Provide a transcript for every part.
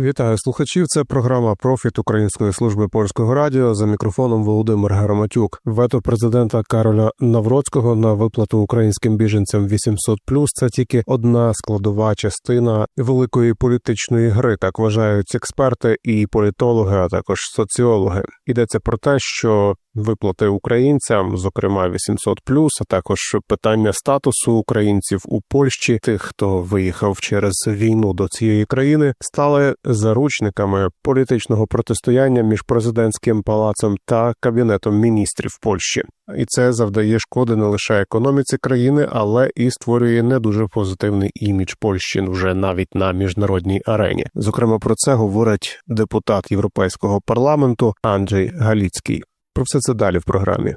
Вітаю слухачів. Це програма Профіт Української служби польського радіо за мікрофоном Володимир Гарматюк. Вето президента Кароля Навроцького на виплату українським біженцям 800+, це тільки одна складова частина великої політичної гри. Так вважають експерти і політологи, а також соціологи. Йдеться про те, що виплати українцям, зокрема 800+, а також питання статусу українців у Польщі, тих, хто виїхав через війну до цієї країни, стали заручниками політичного протистояння між президентським палацом та кабінетом міністрів Польщі, і це завдає шкоди не лише економіці країни, але і створює не дуже позитивний імідж Польщі вже навіть на міжнародній арені. Зокрема, про це говорить депутат Європейського парламенту Анджей Галіцький. Про все це далі в програмі.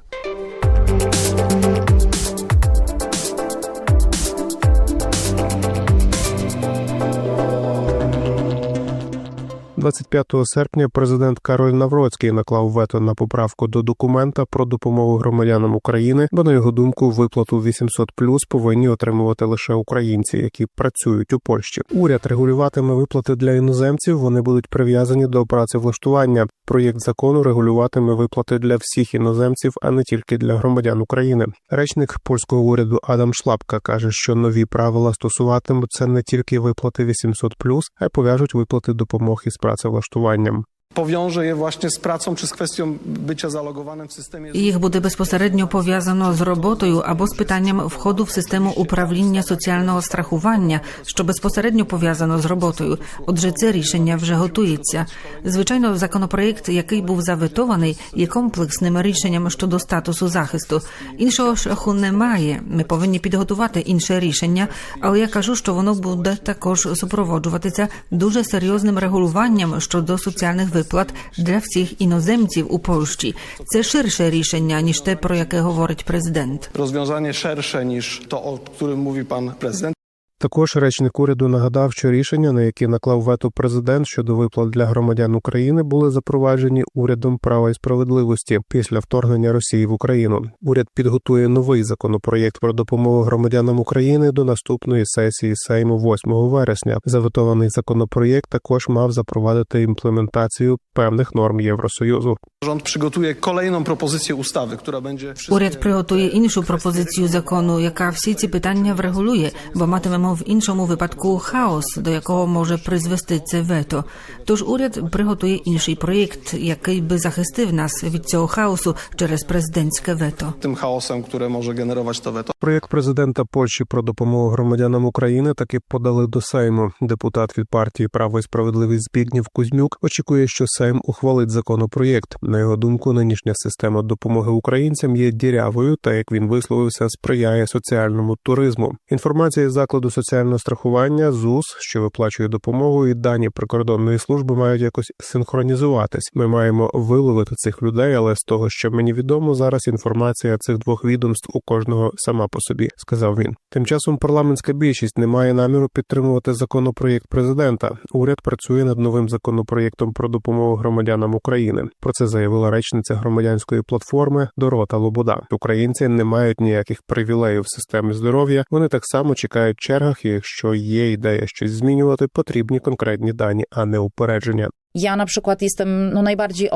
25 серпня президент Кароль Навроцький наклав вето на поправку до документа про допомогу громадянам України, бо на його думку виплату 800 повинні отримувати лише українці, які працюють у Польщі. Уряд регулюватиме виплати для іноземців. Вони будуть прив'язані до працевлаштування. Проєкт закону регулюватиме виплати для всіх іноземців, а не тільки для громадян України. Речник польського уряду Адам Шлапка каже, що нові правила стосуватимуться не тільки виплати 800 а й пов'яжуть виплати допомоги з працевлаштуванням. Powiąże je właśnie z pracą czy z kwestią bycia zalogowanym w systemie. Їх буде безпосередньо пов'язано з роботою або з питанням входу в систему управління соціального страхування, що безпосередньо пов'язано з роботою. Отже, це рішення вже готується. Звичайно, законопроєкт, який був заветований, є комплексним рішенням щодо статусу захисту. Іншого шляху немає. Ми повинні підготувати інше рішення, але я кажу, що воно буде також супроводжуватися дуже серйозним регулюванням щодо соціальних виплат для всіх іноземців у Польщі. Це ширше рішення ніж те, про яке говорить президент. Розв'язання ширше ніж то, о którym mówi пан prezydent. Також речник уряду нагадав, що рішення, на які наклав вето президент щодо виплат для громадян України, були запроваджені урядом права і справедливості після вторгнення Росії в Україну. Уряд підготує новий законопроєкт про допомогу громадянам України до наступної сесії Сейму 8 вересня. Заветований законопроєкт також мав запровадити імплементацію певних норм Євросоюзу. Rząd przygotuje kolejną propozycję ustawy, która będzie Уряд приготує іншу пропозицію закону, яка всі ці питання врегулює, бо матимемо в іншому випадку хаос, до якого може призвести це вето. Тож уряд приготує інший проєкт, який би захистив нас від цього хаосу через президентське вето. tym chaosem, które może generować to weto. Проєкт президента Польщі про допомогу громадянам України таки подали до Сейму. Депутат від партії Право і справедливість Збігнів Кузьмюк очікує, що Сейм ухвалить законопроєкт. На його думку, нинішня система допомоги українцям є дірявою, та як він висловився, сприяє соціальному туризму. Інформація з закладу соціального страхування ЗУС, що виплачує допомогу, і дані прикордонної служби мають якось синхронізуватись. Ми маємо виловити цих людей, але з того, що мені відомо, зараз інформація цих двох відомств у кожного сама по собі, сказав він. Тим часом парламентська більшість не має наміру підтримувати законопроєкт президента. Уряд працює над новим законопроєктом про допомогу громадянам України. Про це заявила речниця громадянської платформи Дорота Лобода. Українці не мають ніяких привілеїв в системі здоров'я. Вони так само чекають чергах. І якщо є ідея щось змінювати, потрібні конкретні дані, а не упередження. Ja na przykład jestem no, najbardziej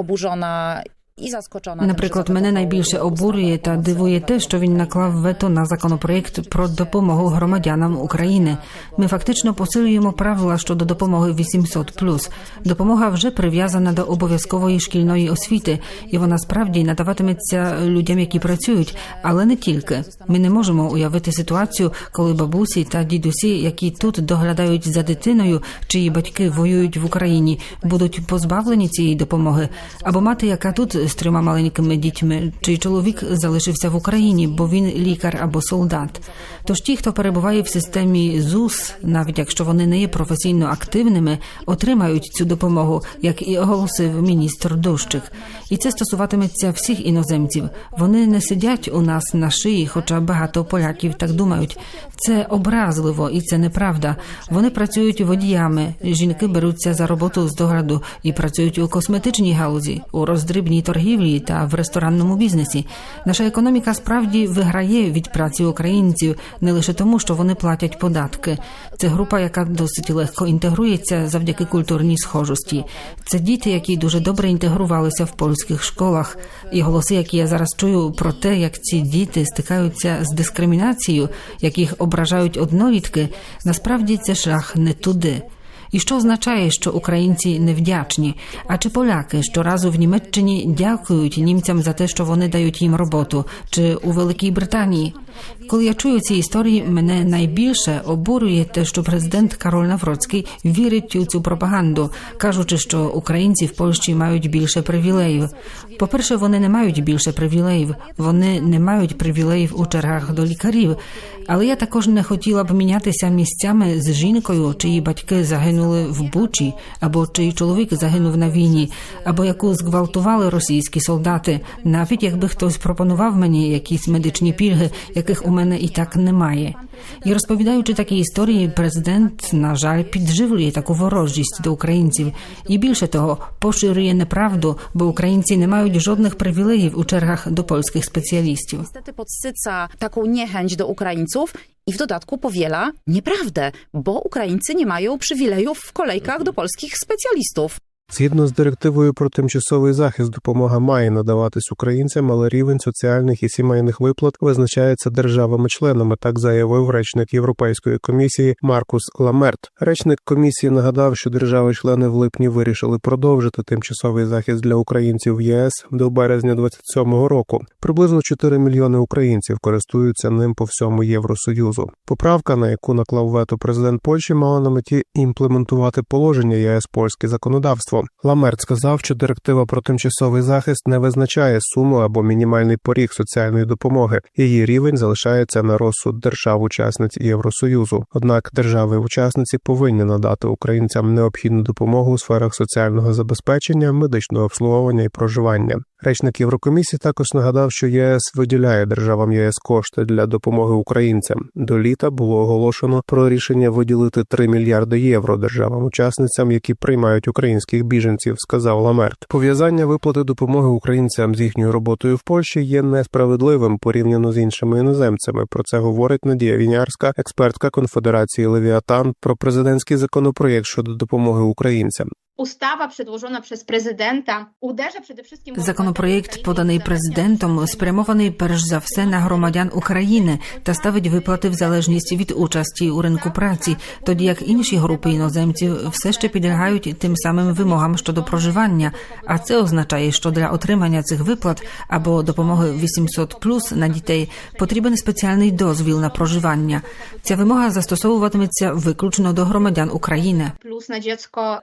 tym, że Наприклад, мене найбільше обурює та дивує те, що він наклав вето на законопроєкт про допомогу громадянам України. Ми фактично посилюємо правила щодо допомоги 800+. Допомога вже прив'язана до обов'язкової шкільної освіти, і вона справді надаватиметься людям, які працюють, але не тільки. Ми не можемо уявити ситуацію, коли бабусі та дідусі, які тут доглядають за дитиною, чиї батьки воюють в Україні, будуть позбавлені цієї допомоги, або мати, яка тут з трьома маленькими дітьми, чий чоловік залишився в Україні, бо він лікар або солдат. Тож ті, хто перебуває в системі ЗУС, навіть якщо вони не є професійно активними, отримають цю допомогу, як і оголосив міністр Дощик. І це стосуватиметься всіх іноземців. Вони не сидять у нас на шиї, хоча багато поляків так думають. Це образливо і це неправда. Вони працюють водіями. Жінки беруться за роботу з догляду і працюють у косметичній галузі, у роздрібній торгівлі торгівлі та в ресторанному бізнесі. Наша економіка справді виграє від праці українців не лише тому, що вони платять податки. Це група, яка досить легко інтегрується завдяки культурній схожості. Це діти, які дуже добре інтегрувалися в польських школах. І голоси, які я зараз чую про те, як ці діти стикаються з дискримінацією, як їх ображають однолітки, насправді це шлях не туди. І що означає, що українці невдячні? А чи поляки щоразу в Німеччині дякують німцям за те, що вони дають їм роботу, чи у Великій Британії? Коли я чую ці історії, мене найбільше обурює те, що президент Кароль Навроцький вірить у цю пропаганду, кажучи, що українці в Польщі мають більше привілеїв. По-перше, вони не мають більше привілеїв, вони не мають привілеїв у чергах до лікарів. Але я також не хотіла б мінятися місцями з жінкою, чиї батьки загинули в Бучі, або чий чоловік загинув на війні, або яку зґвалтували російські солдати, навіть якби хтось пропонував мені якісь медичні пільги, яких у мене і так немає. І розповідаючи такі історії, президент, на жаль, підживлює таку ворожість до українців, і більше того, поширює неправду, бо українці не мають жодних привілеїв у чергах до польських спеціалістів. Niestety podsyca taką niechęć do Ukraińców i w dodatku powiela nieprawdę, bo Ukraińcy nie mają przywilejów w kolejkach do polskich specjalistów. Згідно з директивою про тимчасовий захист, допомога має надаватись українцям, але рівень соціальних і сімейних виплат визначається державами-членами. Так заявив речник Європейської комісії Маркус Ламерт. Речник комісії нагадав, що держави-члени в липні вирішили продовжити тимчасовий захист для українців в ЄС до березня 27-го року. Приблизно 4 мільйони українців користуються ним по всьому Євросоюзу. Поправка, на яку наклав вето президент Польщі, мала на меті імплементувати положення ЄС польське законодавство. Ламерт сказав, що директива про тимчасовий захист не визначає суму або мінімальний поріг соціальної допомоги. Її рівень залишається на розсуд держав-учасниць Євросоюзу. Однак держави-учасниці повинні надати українцям необхідну допомогу у сферах соціального забезпечення, медичного обслуговування і проживання. Речник Єврокомісії також нагадав, що ЄС виділяє державам ЄС кошти для допомоги українцям. До літа було оголошено про рішення виділити 3 мільярди євро державам-учасницям, які приймають українських біженців, сказав Ламерт. Пов'язання виплати допомоги українцям з їхньою роботою в Польщі є несправедливим порівняно з іншими іноземцями. Про це говорить Надія Вінярська, експертка Конфедерації Левіатан, про президентський законопроєкт щодо допомоги українцям. Ustawa przedłożona przez prezydenta uderza przede wszystkim w Законопроєкт, поданий президентом, спрямований перш за все на громадян України та ставить виплати в залежність від участі у ринку праці, тоді як інші групи іноземців все ще підлягають тим самим вимогам щодо проживання. А це означає, що для отримання цих виплат або допомоги 800 на дітей потрібен спеціальний дозвіл на проживання. Ця вимога застосовуватиметься виключно до громадян України. plus na dziecko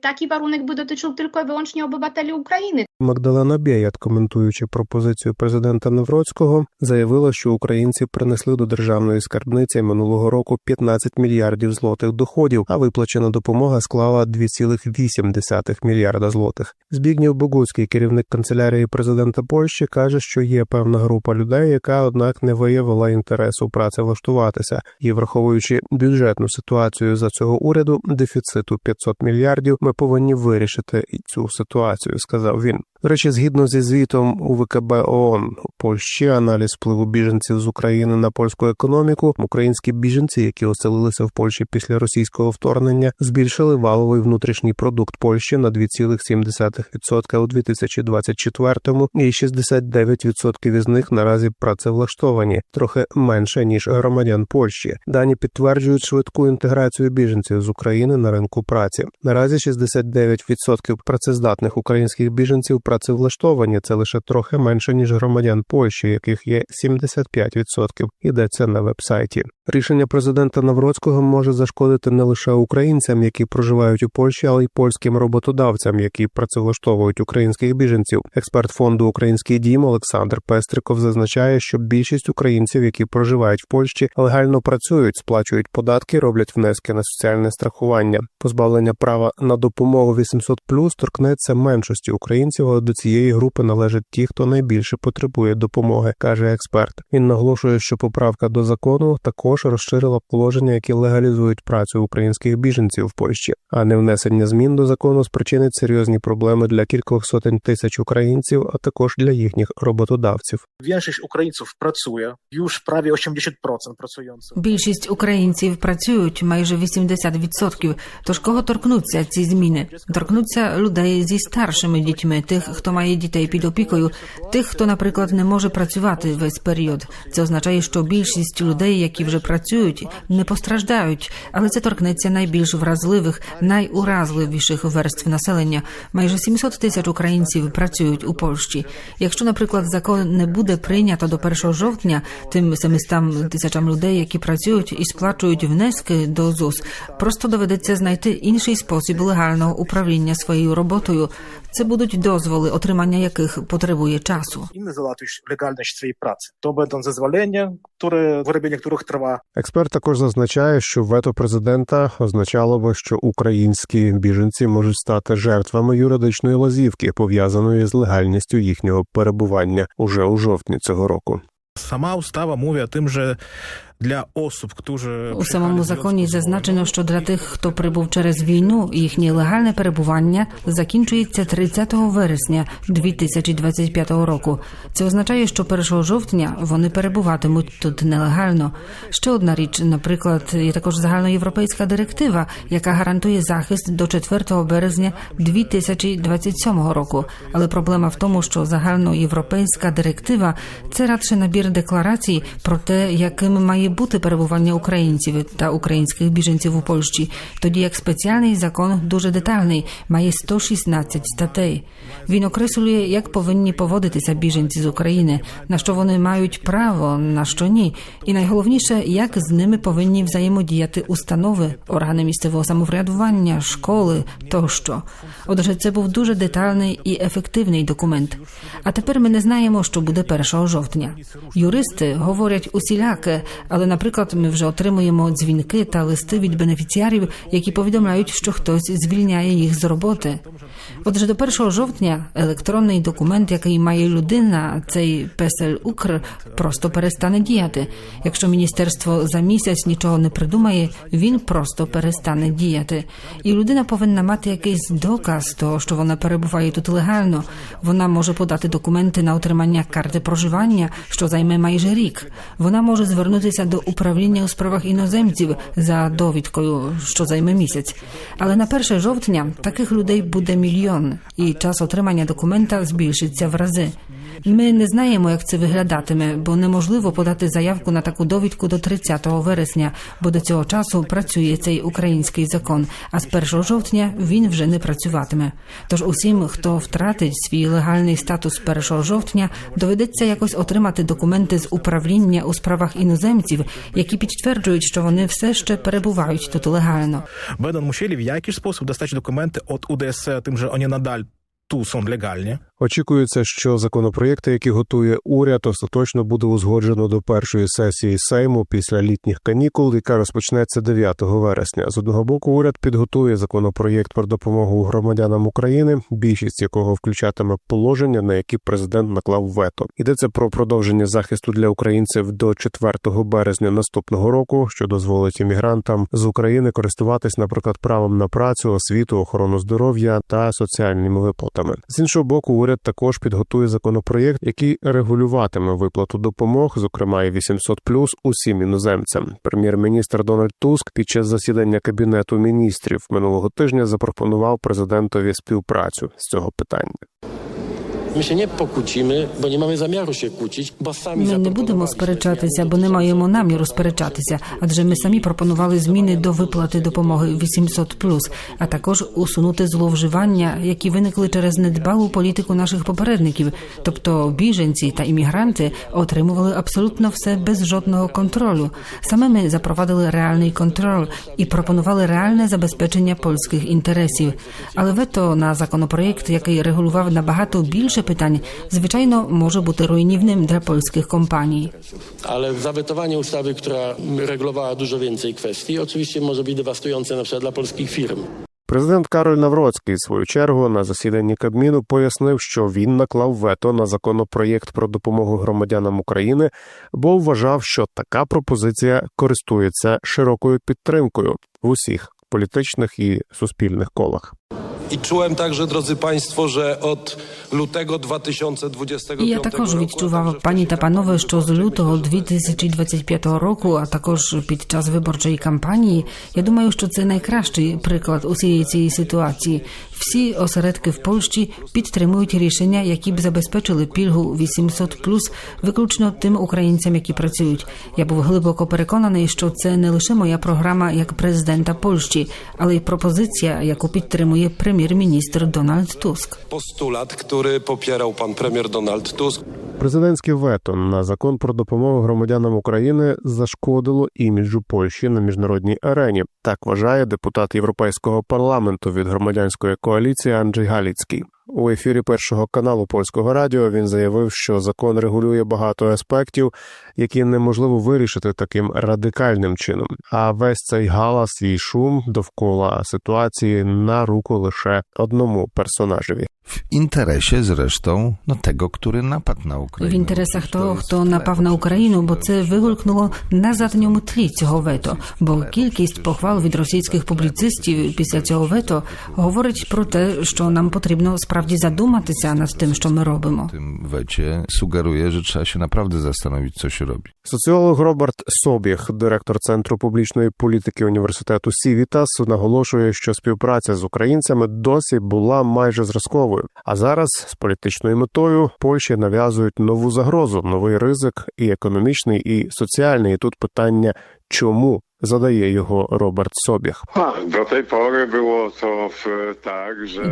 Taki warunek by dotyczył tylko i wyłącznie obywateli Ukrainy. Магдалена Бєят, коментуючи пропозицію президента Навроцького, заявила, що українці принесли до державної скарбниці минулого року 15 мільярдів злотих доходів, а виплачена допомога склала 2,8 мільярда злотих. Збігнєв Богуцький, керівник канцелярії президента Польщі, каже, що є певна група людей, яка однак не виявила інтересу працевлаштуватися, і враховуючи бюджетну ситуацію за цього уряду, дефіциту 500 мільярдів, ми повинні вирішити цю ситуацію, сказав він. До речі, згідно зі звітом УВКБ ООН у Польщі, аналіз впливу біженців з України на польську економіку, українські біженці, які оселилися в Польщі після російського вторгнення, збільшили валовий внутрішній продукт Польщі на 2,7% у 2024-му, і 69% із них наразі працевлаштовані, трохи менше ніж громадян Польщі. Дані підтверджують швидку інтеграцію біженців з України на ринку праці. Наразі 69% працездатних українських біженців працевлаштовані. Це лише трохи менше ніж громадян Польщі, яких є 75%. Йдеться на вебсайті. Рішення президента Навроцького може зашкодити не лише українцям, які проживають у Польщі, але й польським роботодавцям, які працевлаштовують українських біженців. Експерт фонду Український дім Олександр Пестриков зазначає, що більшість українців, які проживають в Польщі, легально працюють, сплачують податки, роблять внески на соціальне страхування. Позбавлення права на допомогу 800+, торкнеться меншості українців, до цієї групи належать ті, хто найбільше потребує допомоги, каже експерт. Він наголошує, що поправка до закону також розширила положення, які легалізують працю українських біженців в Польщі, а невнесення змін до закону спричинить серйозні проблеми для кількох сотень тисяч українців, а також для їхніх роботодавців. Większość Ukraińców pracuje, już prawie 80% pracujących. Більшість українців працюють майже 80%. Тож кого торкнуться ці зміни? Торкнуться людей зі старшими дітьми, тих, хто має дітей під опікою, тих, хто, наприклад, не може працювати весь період. Це означає, що більшість людей, які вже працюють, не постраждають, але це торкнеться найбільш вразливих, найуразливіших верств населення. Майже 700 тисяч українців працюють у Польщі. Якщо, наприклад, закон не буде прийнято до 1 жовтня, тим 700 тисячам людей, які працюють і сплачують внески до ЗУС, просто доведеться знайти інший спосіб легального управління своєю роботою. Це будуть дозволи, отримання яких потребує часу. Inny załatwić legalność swojej pracy. To będą zezwolenia, które, wyrobienie których trwa Експерт також зазначає, що вето президента означало би, що українські біженці можуть стати жертвами юридичної лазівки, пов'язаної з легальністю їхнього перебування уже у жовтні цього року. Sama ustawa mówi o tym, że dla osób, którzy. У самому законі зазначено, що для тих, хто прибув через війну, їхнє легальне перебування закінчується 30 вересня 2025 року. Це означає, що 1 жовтня вони перебуватимуть тут нелегально. Ще одна річ, наприклад, є також загальноєвропейська директива, яка гарантує захист до 4 березня 2027 року. Але проблема в тому, що загальноєвропейська директива це радше набір декларацій про те, яким має бути перебування українців та українських біженців у Польщі, тоді як спеціальний закон дуже детальний, має 116 статей. Він окреслює, як повинні поводитися біженці з України, на що вони мають право, на що ні, і найголовніше, як з ними повинні взаємодіяти установи, органи місцевого самоврядування, школи тощо. Отже, це був дуже детальний і ефективний документ. А тепер ми не знаємо, що буде 1 жовтня. Юристи говорять усіляке, але, наприклад, ми вже отримуємо дзвінки та листи від бенефіціарів, які повідомляють, що хтось звільняє їх з роботи. Отже, до 1 жовтня електронний документ, який має людина, цей песель Укр, просто перестане діяти. Якщо міністерство за місяць нічого не придумає, він просто перестане діяти. І людина повинна мати якийсь доказ того, що вона перебуває тут легально. Вона може подати документи на отримання карти проживання, що займе майже рік. Вона може звернутися до управління у справах іноземців за довідкою, що займе місяць. Але на 1 жовтня таких людей буде мільйон, і час отримання документа збільшиться в рази. Ми не знаємо, як це виглядатиме, бо неможливо подати заявку на таку довідку до 30 вересня, бо до цього часу працює цей український закон. А з 1 жовтня він вже не працюватиме. Тож усім, хто втратить свій легальний статус 1 жовтня, доведеться якось отримати документи з управління у справах іноземців, які підтверджують, що вони все ще перебувають тут легально. Jakiś sposób dostać dokumenty od UDS o tym, że oni nadal tu są legalnie. Очікується, що законопроєкти, які готує уряд, остаточно буде узгоджено до першої сесії Сейму після літніх канікул, яка розпочнеться 9 вересня. З одного боку, уряд підготує законопроєкт про допомогу громадянам України, більшість якого включатиме положення, на які президент наклав вето. Йдеться про продовження захисту для українців до 4 березня наступного року, що дозволить іммігрантам з України користуватись, наприклад, правом на працю, освіту, охорону здоров'я та соціальними виплатами. З іншого боку, уряд також підготує законопроєкт, який регулюватиме виплату допомог, зокрема і 800 усім іноземцям. Прем'єр-міністр Дональд Туск під час засідання кабінету міністрів минулого тижня запропонував президентові співпрацю з цього питання. My się nie pokłócimy, bo nie mamy zamiaru się kłócić, bo sami Ми не будемо сперечатися, бо не маємо наміру сперечатися, адже ми самі пропонували зміни до виплати допомоги 800+, а також усунути зловживання, які виникли через недбалу політику наших попередників. Тобто біженці та іммігранти отримували абсолютно все без жодного контролю. Саме ми запровадили реальний контроль і пропонували реальне забезпечення польських інтересів. Але вето на законопроєкт, який регулював набагато більше питань, звичайно, може бути руйнівним для польських компаній. Ale zawetowanie ustawy, która regulowała dużo więcej kwestii, oczywiście może być dewastujące na przykład dla polskich firm. Президент Кароль Навроцький, в свою чергу, на засіданні Кабміну пояснив, що він наклав вето на законопроєкт про допомогу громадянам України, бо вважав, що така пропозиція користується широкою підтримкою в усіх політичних і суспільних колах. I czułem także, drodzy Państwo, że od lutego 2025 І я також roku, відчував, a także пані wcześniej та панове, що з лютого 2025 року, а також під час виборчої кампанії, я думаю, що це найкращий приклад усієї цієї ситуації. Всі осередки в Польщі підтримують рішення, які б забезпечили пільгу 800+, виключно тим українцям, які працюють. Я був глибоко переконаний, що це не лише моя програма як президента Польщі, але й пропозиція, яку підтримує прем'єр-міністр Дональд Туск. postulat, który popierał pan premier Donald Tusk. Президентське вето на закон про допомогу громадянам України зашкодило іміджу Польщі на міжнародній арені. Так вважає депутат Європейського парламенту від громадянської коаліції Анджей Галіцький. У ефірі першого каналу польського радіо він заявив, що закон регулює багато аспектів, які неможливо вирішити таким радикальним чином. А весь цей галас і шум довкола ситуації на руку лише одному персонажеві. W interesie zresztą no, tego, który napadł na В Ukrainę. інтересах Przecież to того, jest хто chleb. напав на Україну, бо це вигулькнуло на задньому тлі цього вето. Бо кількість похвал від російських публіцистів після цього вето говорить про те, що нам потрібно справді задуматися над тим, що ми робимо. W tym wecie sugeruje, że trzeba się naprawdę zastanowić, co się robi. Соціолог Роберт Собіг, директор центру публічної політики університету Сівітас, наголошує, що співпраця з українцями досі була майже зразковою. А зараз з політичною метою Польщі нав'язують нову загрозу, новий ризик, і економічний, і соціальний. І тут питання, чому задає його Роберт Собіг. A, do tej pory było to w.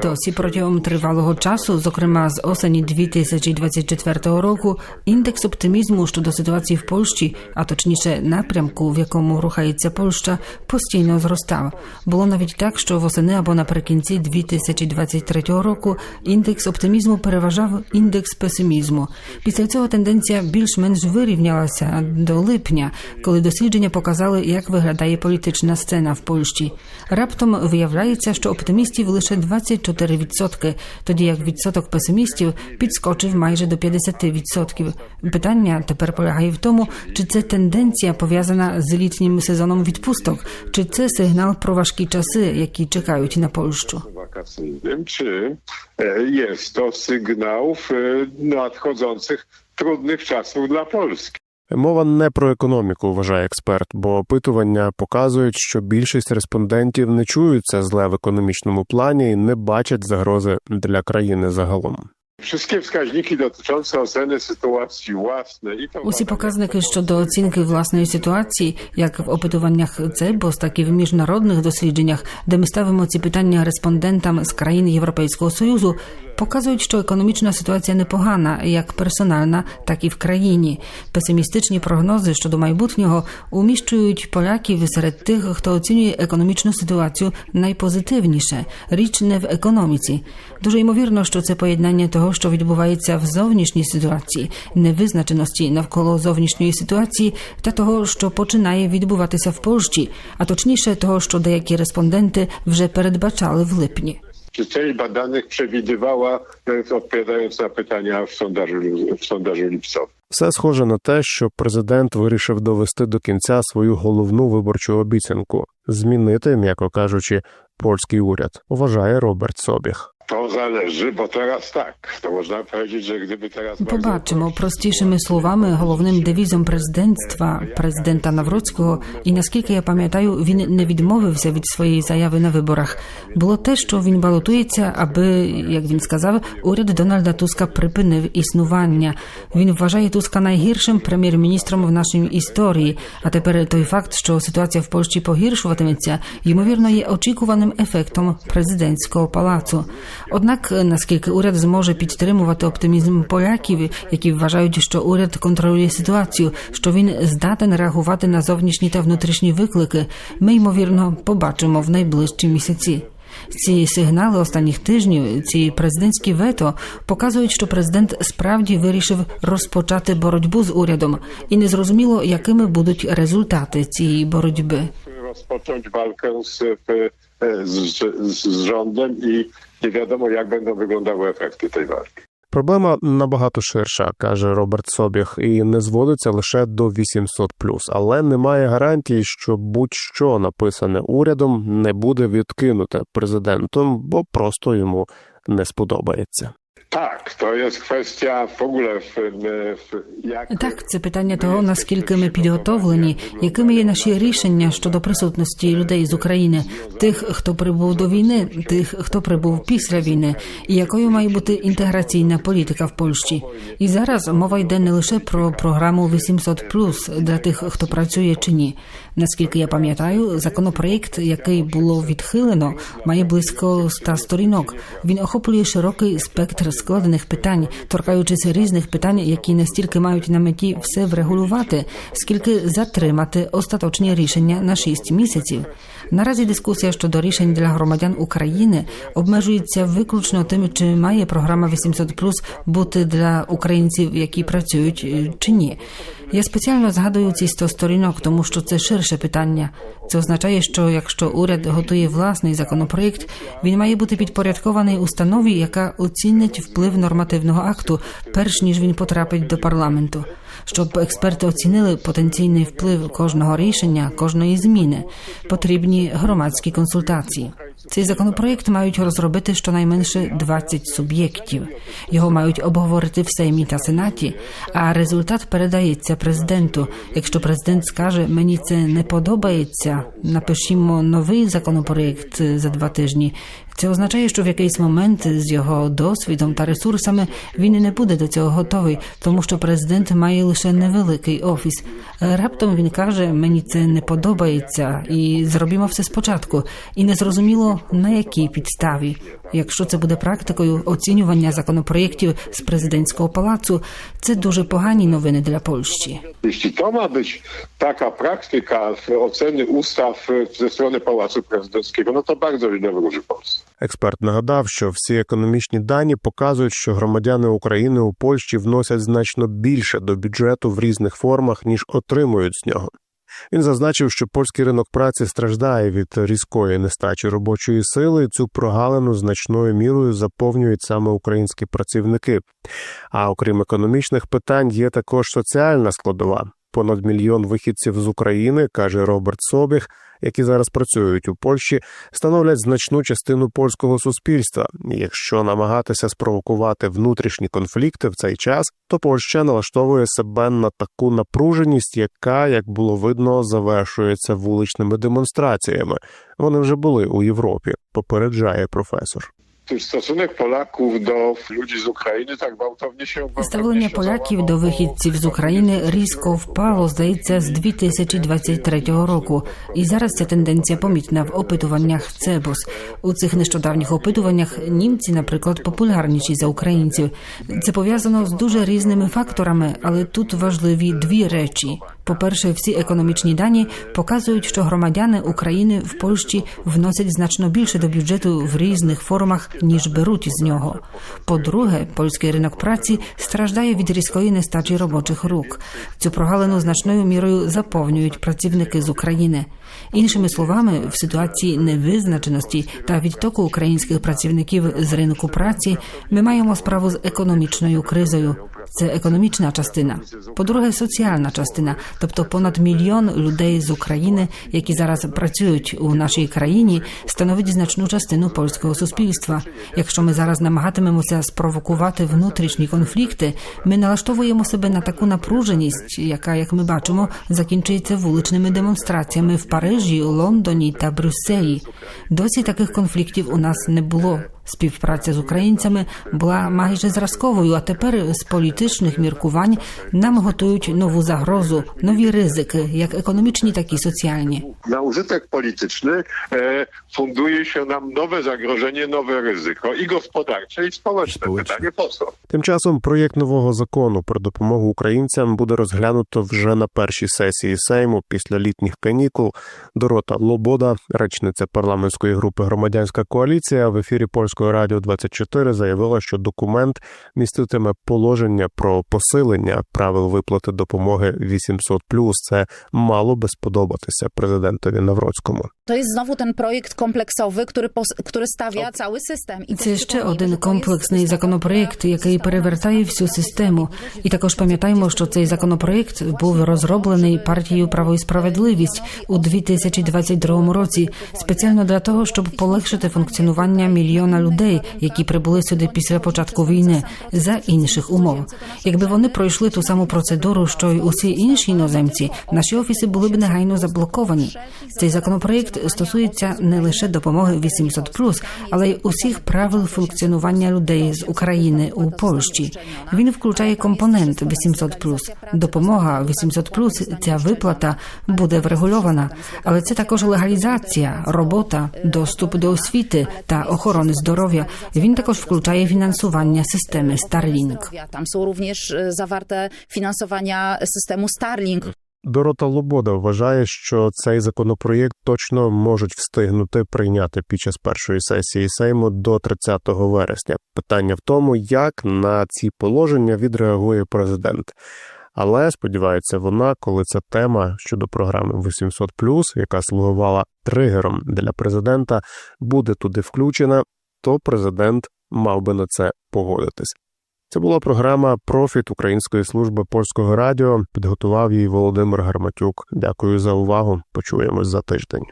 Досі протягом тривалого часу, зокрема з осені 2024 року, індекс оптимізму щодо ситуації в Польщі, а точніше напрямку, в якому рухається Польща, постійно зростав. Було навіть так, що восени або наприкінці 2023 року індекс оптимізму переважав індекс песимізму. Після цього тенденція більш-менш вирівнялася до липня, коли дослідження показали, як виглядає політична сцена в Польщі. Раптом виявляється, що оптимістів лише 24%, тоді як відсоток песимістів підскочив майже до 50%. Питання тепер полягає в тому, чи це тенденція пов'язана з літнім сезоном відпусток, чи це сигнал про важкі часи, які чекають на Польщу. wakacyjnym, czy e, jest to sygnał e, nadchodzących trudnych czasów dla Polski. Мова не про економіку, вважає експерт, бо опитування показують, що більшість респондентів не чують це зле в економічному плані і не бачать загрози для країни загалом. Wszystkie wskaźniki dotyczące oceny sytuacji własnej Усі показники щодо оцінки власної ситуації, як в опитуваннях ЦЕБОС, так і в міжнародних дослідженнях, де ми ставимо ці питання респондентам з країн Європейського союзу, показують, що економічна ситуація непогана, як персональна, так і в країні. Песимістичні прогнози щодо майбутнього уміщують поляків серед тих, хто оцінює економічну ситуацію найпозитивніше. Річ не в економіці. Дуже ймовірно, що це поєднання того, що відбувається в зовнішній ситуації, невизначеності навколо зовнішньої ситуації та того, що починає відбуватися в Польщі, а точніше того, що деякі респонденти вже передбачали в липні. Czy część badanych przewidywała, odpowiadając na pytania w sondażu, w sondażu lipcowym? Все схоже на те, що президент вирішив довести до кінця свою головну виборчу обіцянку змінити, м'яко кажучи, польський уряд, вважає Роберт Собіг. To zależy, bo teraz tak. To można powiedzieć, że gdyby teraz... Побачимо простішими словами головним девізом президентства президента Навроцького, і наскільки я пам'ятаю, він не відмовився від своєї заяви на виборах. Було те, що він балотується, аби, як він сказав, уряд Дональда Туска припинив існування. Він вважає Туска найгіршим прем'єр-міністром в нашій історії. А тепер той факт, що ситуація в Польщі погіршуватиметься, ймовірно, є очікуваним ефектом президентського палацу. Однак, наскільки уряд зможе підтримувати оптимізм поляків, які вважають, що уряд контролює ситуацію, що він здатен реагувати на зовнішні та внутрішні виклики, ми ймовірно побачимо в найближчі місяці. Ці сигнали останніх тижнів, ці президентські вето показують, що президент справді вирішив розпочати боротьбу з урядом, і незрозуміло, якими будуть результати цієї боротьби. rozpocząć walkę z, z, z, z rządem i nie wiadomo, jak będą wyglądały efekty tej walki. Проблема набагато ширша, каже Роберт Собіх, і не зводиться лише до 800+, але немає гарантії, що будь-що написане урядом не буде відкинуте президентом, бо просто йому не сподобається. Tak, to jest kwestia w ogóle w, w, jak... Так, це питання того, наскільки ми підготовлені, якими є наші рішення щодо присутності людей з України, тих, хто прибув до війни, тих, хто прибув після війни, і якою має бути інтеграційна політика в Польщі. І зараз мова йде не лише про програму 800+, для тих, хто працює чи ні. Наскільки я пам'ятаю, законопроєкт, який було відхилено, має близько 100 сторінок. Він охоплює широкий спектр складених питань, торкаючись різних питань, які не стільки мають на меті все врегулювати, скільки затримати остаточні рішення на 6 місяців. Наразі дискусія щодо рішень для громадян України обмежується виключно тим, чи має програма 800+, бути для українців, які працюють, е, чи ні. Я спеціально згадую ці 100 сторінок, тому що це ширше питання. Це означає, що якщо уряд готує власний законопроєкт, він має бути підпорядкований установі, яка оцінить вплив нормативного акту, перш ніж він потрапить до парламенту. Щоб експерти оцінили потенційний вплив кожного рішення, кожної зміни, потрібні громадські консультації. Цей законопроєкт мають розробити щонайменше 20 суб'єктів. Його мають обговорити в Сеймі та Сенаті, а результат передається президенту. Якщо президент скаже, мені це не подобається, напишімо новий законопроєкт за два тижні. Це означає, що в якийсь момент з його досвідом та ресурсами він не буде до цього готовий, тому що президент має лише невеликий офіс. Раптом він каже: мені це не подобається, і зробімо все спочатку. І не зрозуміло на якій підставі. Якщо це буде практикою оцінювання законопроєктів з президентського палацу, це дуже погані новини для Польщі. To ma być taka praktyka w oceny ustaw e, ze strony Pałacu Prezydenckiego, no to bardzo źle wróży Polsce. Експерт нагадав, що всі економічні дані показують, що громадяни України у Польщі вносять значно більше до бюджету в різних формах, ніж отримують з нього. Він зазначив, що польський ринок праці страждає від різкої нестачі робочої сили. і Цю прогалину значною мірою заповнюють саме українські працівники. А окрім економічних питань, є також соціальна складова. Понад мільйон вихідців з України, каже Роберт Собіг, які зараз працюють у Польщі, становлять значну частину польського суспільства. Якщо намагатися спровокувати внутрішні конфлікти в цей час, то Польща налаштовує себе на таку напруженість, яка, як було видно, завершується вуличними демонстраціями. Вони вже були у Європі, попереджає професор. Stosunek Polaków do ludzi z Ukrainy tak gwałtownie się Ставлення поляків до вихідців з України різко впало, здається, з 2023 року. І зараз ця тенденція помітна в опитуваннях Цебос. У цих нещодавніх опитуваннях німці, наприклад, популярніші за українців. Це пов'язано з дуже різними факторами, але тут важливі дві речі. По-перше, всі економічні дані показують, що громадяни України в Польщі вносять значно більше до бюджету в різних формах, ніж беруть з нього. По-друге, польський ринок праці страждає від різкої нестачі робочих рук. Цю прогалину значною мірою заповнюють працівники з України. Іншими словами, в ситуації невизначеності та відтоку українських працівників з ринку праці ми маємо справу з економічною кризою. Це економічна частина. По-друге, соціальна частина, тобто понад мільйон людей з України, які зараз працюють у нашій країні, становить значну частину польського суспільства. Якщо ми зараз намагатимемося спровокувати внутрішні конфлікти, ми налаштовуємо себе на таку напруженість, яка, як ми бачимо, закінчується вуличними демонстраціями в Парижі, Лондоні та Брюсселі. Досі таких конфліктів у нас не було. Співпраця з українцями була майже зразковою, а тепер з політичних міркувань нам готують нову загрозу, нові ризики, як економічні, так і соціальні. Na użytek polityczny funduje się nam nowe zagrożenie, nowe ryzyko i gospodarcze, i społeczne. Społeczne. Pytanie po co? Тим часом проєкт нового закону про допомогу українцям буде розглянуто вже на першій сесії Сейму після літніх канікул. Дорота Лобода, речниця парламентської групи Громадянська коаліція в ефірі польського польського радіо 24 заявила, що документ міститиме положення про посилення правил виплати допомоги 800+. Це мало би сподобатися президентові Навроцькому. To jest znowu ten projekt kompleksowy, który, który stawia cały system. I Це ще один комплексний законопроєкт, який перевертає всю систему. І також пам'ятаємо, що цей законопроєкт був розроблений партією Право і справедливість у 2022 році, спеціально для того, щоб полегшити функціонування мільйона людей, які прибули сюди після початку війни за інших умов. Якби вони пройшли ту саму процедуру, що й усі інші іноземці, наші офіси були б негайно заблоковані. Цей законопроєкт стосується не лише допомоги 800+, але й усіх правил функціонування людей з України у Польщі. Він включає компонент 800+. Допомога 800+, ця виплата буде врегульована, але це також легалізація, робота, доступ до освіти та охорони здоров'я. Він також включає фінансування системи Starlink. Tam są również e, zawarte finansowania systemu Starlink. Дорота Лобода вважає, що цей законопроєкт точно можуть встигнути прийняти під час першої сесії Сейму до 30 вересня. Питання в тому, як на ці положення відреагує президент. Але сподівається вона, коли ця тема щодо програми 800+, яка слугувала тригером для президента, буде туди включена, то президент мав би на це погодитись. Це була програма Профіт Української служби польського радіо. Підготував її Володимир Гарматюк. Дякую за увагу. Почуємось за тиждень.